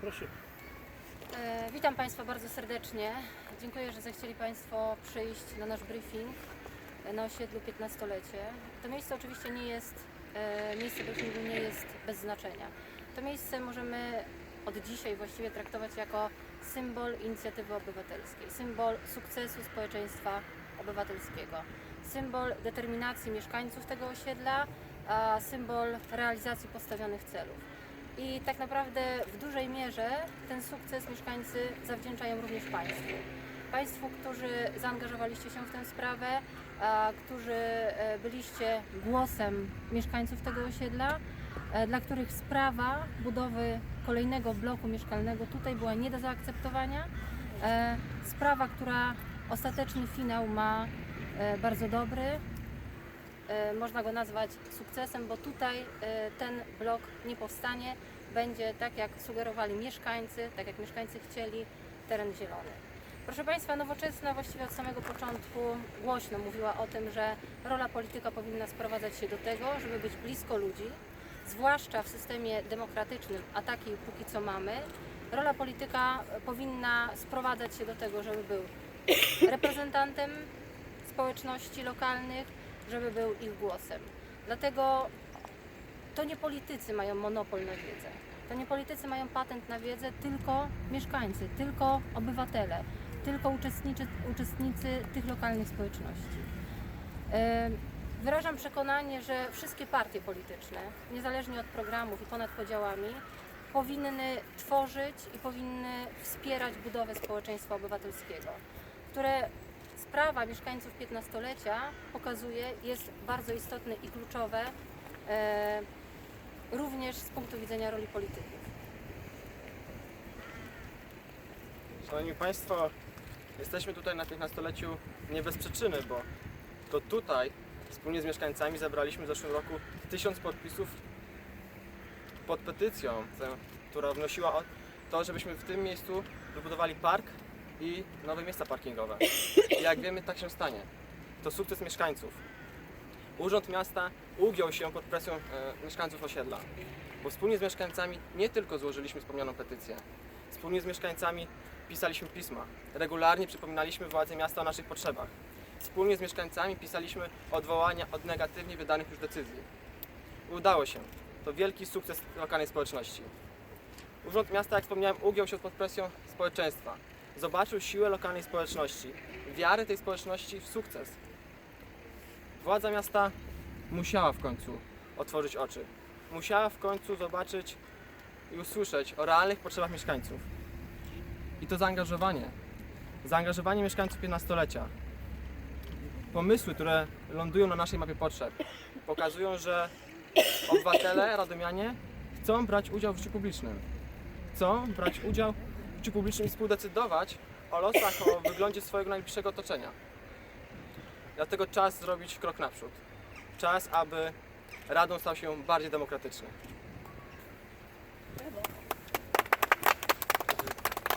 Proszę. E, Witam Państwa bardzo serdecznie. Dziękuję, że zechcieli Państwo przyjść na nasz briefing na osiedlu 15-lecie. To miejsce oczywiście nie jest, e, miejsce briefingu nie jest bez znaczenia. To miejsce możemy od dzisiaj właściwie traktować jako symbol inicjatywy obywatelskiej, symbol sukcesu społeczeństwa obywatelskiego, symbol determinacji mieszkańców tego osiedla, a symbol realizacji postawionych celów. I tak naprawdę w dużej mierze ten sukces mieszkańcy zawdzięczają również Państwu. Państwu, którzy zaangażowaliście się w tę sprawę, a, którzy e, byliście głosem mieszkańców tego osiedla, e, dla których sprawa budowy kolejnego bloku mieszkalnego tutaj była nie do zaakceptowania. E, Sprawa, która ostateczny finał ma bardzo dobry, można go nazwać sukcesem, bo tutaj e, ten blok nie powstanie. Będzie tak, jak sugerowali mieszkańcy, tak jak mieszkańcy chcieli, teren zielony. Proszę Państwa, nowoczesna właściwie od samego początku głośno mówiła o tym, że rola polityka powinna sprowadzać się do tego, żeby być blisko ludzi, zwłaszcza w systemie demokratycznym, a taki póki co mamy. Rola polityka powinna sprowadzać się do tego, żeby był reprezentantem społeczności lokalnych, żeby był ich głosem. Dlatego to nie politycy mają monopol na wiedzę. To nie politycy mają patent na wiedzę, tylko mieszkańcy, tylko obywatele, tylko uczestnicy tych lokalnych społeczności. Wyrażam przekonanie, że wszystkie partie polityczne, niezależnie od programów i ponad podziałami, powinny tworzyć i powinny wspierać budowę społeczeństwa obywatelskiego, które sprawa mieszkańców 15-lecia pokazuje, jest bardzo istotne i kluczowe e, również z punktu widzenia roli polityków. Szanowni Państwo, jesteśmy tutaj na 15-leciu nie bez przyczyny, bo to tutaj wspólnie z mieszkańcami zebraliśmy w zeszłym roku tysiąc podpisów pod petycją, która wnosiła o to, żebyśmy w tym miejscu wybudowali park i nowe miejsca parkingowe. I jak wiemy, tak się stanie. To sukces mieszkańców. Urząd Miasta ugiął się pod presją e, mieszkańców osiedla, bo wspólnie z mieszkańcami nie tylko złożyliśmy wspomnianą petycję, wspólnie z mieszkańcami pisaliśmy pisma, regularnie przypominaliśmy władze miasta o naszych potrzebach. Wspólnie z mieszkańcami pisaliśmy odwołania od negatywnie wydanych już decyzji. Udało się. To wielki sukces lokalnej społeczności. Urząd Miasta, jak wspomniałem, ugiął się pod presją społeczeństwa. Zobaczył siłę lokalnej społeczności, wiarę tej społeczności w sukces. Władza miasta musiała w końcu otworzyć oczy. Musiała w końcu zobaczyć i usłyszeć o realnych potrzebach mieszkańców. I to zaangażowanie. Zaangażowanie mieszkańców 15-lecia. Pomysły, które lądują na naszej mapie potrzeb, pokazują, że obywatele, radomianie chcą brać udział w życiu publicznym. Chcą brać udział życiu publicznym współdecydować o losach, o wyglądzie swojego najbliższego otoczenia. Dlatego czas zrobić krok naprzód. Czas, aby Radom stał się bardziej demokratyczny.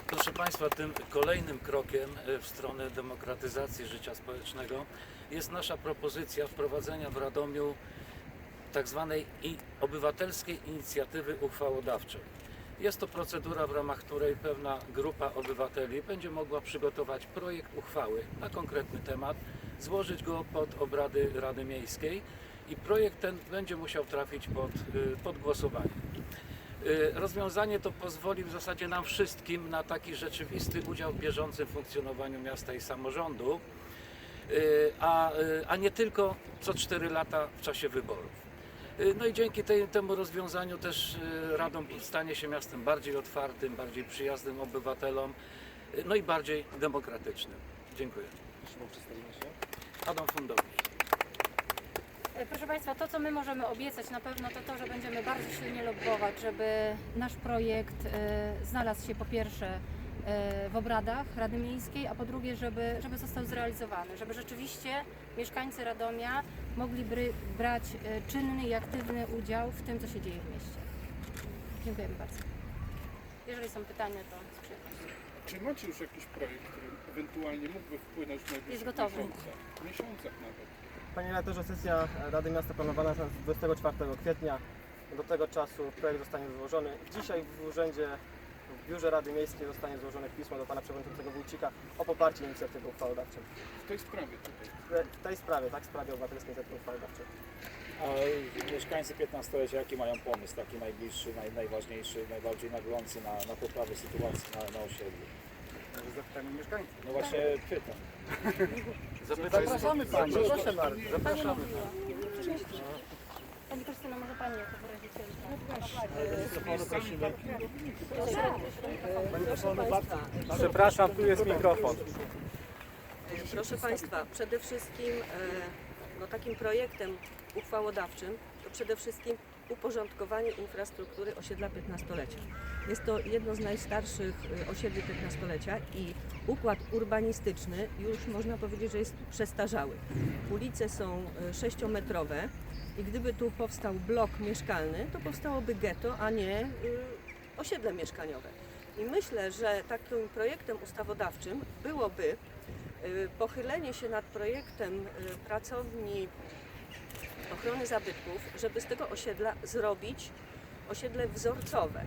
Proszę Państwa, tym kolejnym krokiem e, w stronę demokratyzacji życia społecznego jest nasza propozycja wprowadzenia w Radomiu tak zwanej i obywatelskiej inicjatywy uchwałodawczej. Jest to procedura, w ramach której pewna grupa obywateli będzie mogła przygotować projekt uchwały na konkretny temat, złożyć go pod obrady Rady Miejskiej i projekt ten będzie musiał trafić pod, y, pod głosowanie. Y, Rozwiązanie to pozwoli w zasadzie nam wszystkim na taki rzeczywisty udział w bieżącym funkcjonowaniu miasta i samorządu, y, a, a nie tylko co 4 lata w czasie wyborów. Y, No i dzięki tej, temu rozwiązaniu też y, Radom stanie się miastem bardziej otwartym, bardziej przyjaznym obywatelom, y, no i bardziej demokratycznym. Dziękuję. Adam Fundowicz. E, Proszę Państwa, to co my możemy obiecać na pewno to to, że będziemy bardzo silnie lobbować, żeby nasz projekt e, znalazł się po pierwsze e, w obradach Rady Miejskiej, a po drugie, żeby, żeby został zrealizowany, żeby rzeczywiście mieszkańcy Radomia mogli brać e, czynny i aktywny udział w tym, co się dzieje w mieście. Dziękujemy bardzo. Jeżeli są pytania, to z przyjemnością. Czy macie już jakiś projekt, który ewentualnie mógłby wpłynąć w najbliższych Jest gotowy. miesiącach? Miesiącach nawet. Panie redaktorze, sesja Rady Miasta planowana jest na 24 kwietnia. Do tego czasu projekt zostanie złożony. Dzisiaj w urzędzie w Biurze Rady Miejskiej zostanie złożone pismo do Pana Przewodniczącego Wójcika o poparcie inicjatywy uchwałodawczej. W tej sprawie tutaj. W tej sprawie, tak, w sprawie obywatelskiej inicjatywy uchwałodawczej. A mieszkańcy 15-lecia jaki mają pomysł, taki najbliższy, naj, najważniejszy, najbardziej naglący na, na poprawę sytuacji na, na osiedlu? Może zapytajmy mieszkańców. No właśnie pytam. Zapraszamy Panią, proszę bardzo. Pani Zapraszamy. mówiła. Pani Krystyna, może Pani jako. Przepraszam, tu jest mikrofon. Proszę Państwa, przede wszystkim e, no, takim projektem uchwałodawczym to przede wszystkim uporządkowanie infrastruktury osiedla 15-lecia. Jest to jedno z najstarszych e, osiedli 15-lecia i układ urbanistyczny już można powiedzieć, że jest przestarzały. Ulice są e, sześciometrowe i gdyby tu powstał blok mieszkalny, to powstałoby getto, a nie e, osiedle mieszkaniowe. I myślę, że takim projektem ustawodawczym byłoby y, pochylenie się nad projektem y, pracowni ochrony zabytków, żeby z tego osiedla zrobić osiedle wzorcowe, y,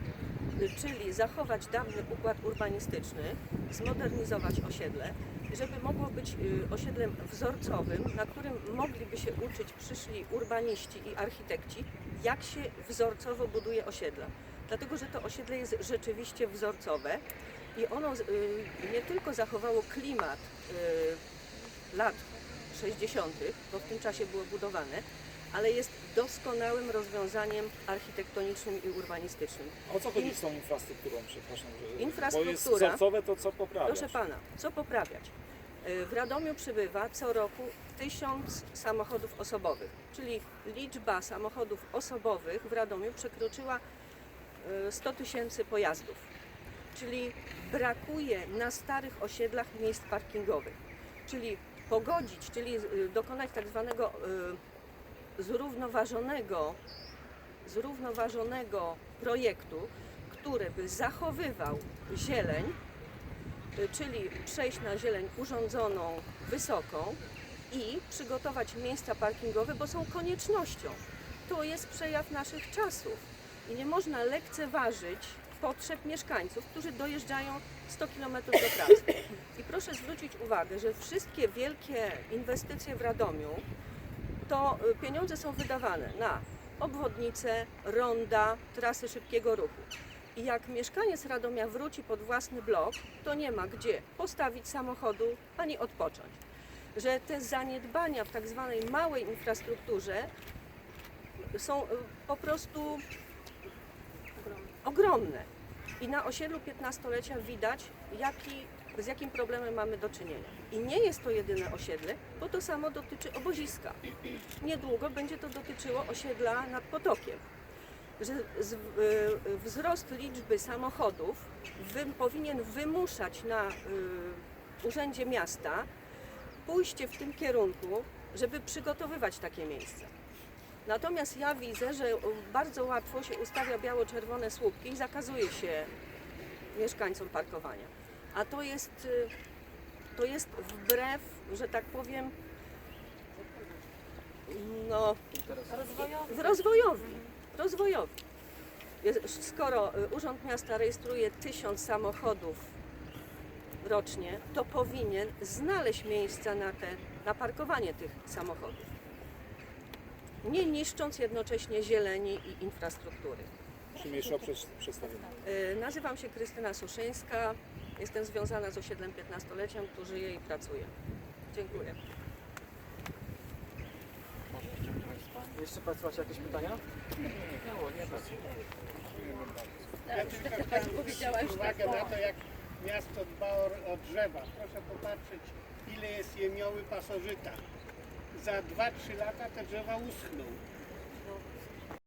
czyli zachować dawny układ urbanistyczny, zmodernizować osiedle, żeby mogło być y, osiedlem wzorcowym, na którym mogliby się uczyć przyszli urbaniści i architekci, jak się wzorcowo buduje osiedla. Dlatego, że to osiedle jest rzeczywiście wzorcowe i ono y, nie tylko zachowało klimat y, lat 60., bo w tym czasie było budowane, ale jest doskonałym rozwiązaniem architektonicznym i urbanistycznym. O co chodzi z tą infrastrukturą, przepraszam? Że, Bo Infrastruktura- jest wzorcowe, to co poprawiać? Proszę pana, co poprawiać? Y, W Radomiu przybywa co roku tysiąc samochodów osobowych, czyli liczba samochodów osobowych w Radomiu przekroczyła y, 100 tysięcy pojazdów. Czyli brakuje na starych osiedlach miejsc parkingowych. Czyli pogodzić, czyli y, dokonać tak zwanego zrównoważonego, zrównoważonego projektu, który by zachowywał zieleń, czyli przejść na zieleń urządzoną wysoką i przygotować miejsca parkingowe, bo są koniecznością. To jest przejaw naszych czasów i nie można lekceważyć potrzeb mieszkańców, którzy dojeżdżają 100 km do pracy. I proszę zwrócić uwagę, że wszystkie wielkie inwestycje w Radomiu to y, pieniądze są wydawane na obwodnice, ronda, trasy szybkiego ruchu. I jak mieszkaniec Radomia wróci pod własny blok, to nie ma gdzie postawić samochodu ani odpocząć. Że te zaniedbania w tak zwanej małej infrastrukturze są y, po prostu ogromne. I na osiedlu 15-lecia widać, jaki, z jakim problemem mamy do czynienia. I nie jest to jedyne osiedle, bo to samo dotyczy oboziska. Niedługo będzie to dotyczyło osiedla nad Potokiem. Że y, wzrost liczby samochodów wy, powinien wymuszać na y, Urzędzie Miasta pójście w tym kierunku, żeby przygotowywać takie miejsca. Natomiast ja widzę, że bardzo łatwo się ustawia biało-czerwone słupki i zakazuje się mieszkańcom parkowania. A to jest, y, to jest wbrew, że tak powiem, no, rozwojowi. rozwojowi. Jest- Skoro y, Urząd Miasta rejestruje tysiąc samochodów rocznie, to powinien znaleźć miejsca na, te, na parkowanie tych samochodów. Nie niszcząc jednocześnie zieleni i infrastruktury. Przymiesza przez przedstawienie. Y, Nazywam się Krystyna Suszyńska. Jestem związana z osiedlem 15-leciem, tu żyję i pracuję. Dziękuję. Jeszcze Państwo macie jakieś pytania? Ja tylko chciałem zwrócić uwagę na to, jak miasto dba o, o drzewa. Proszę popatrzeć, ile jest jemioły pasożyta. Za 2-3 lata te drzewa uschną.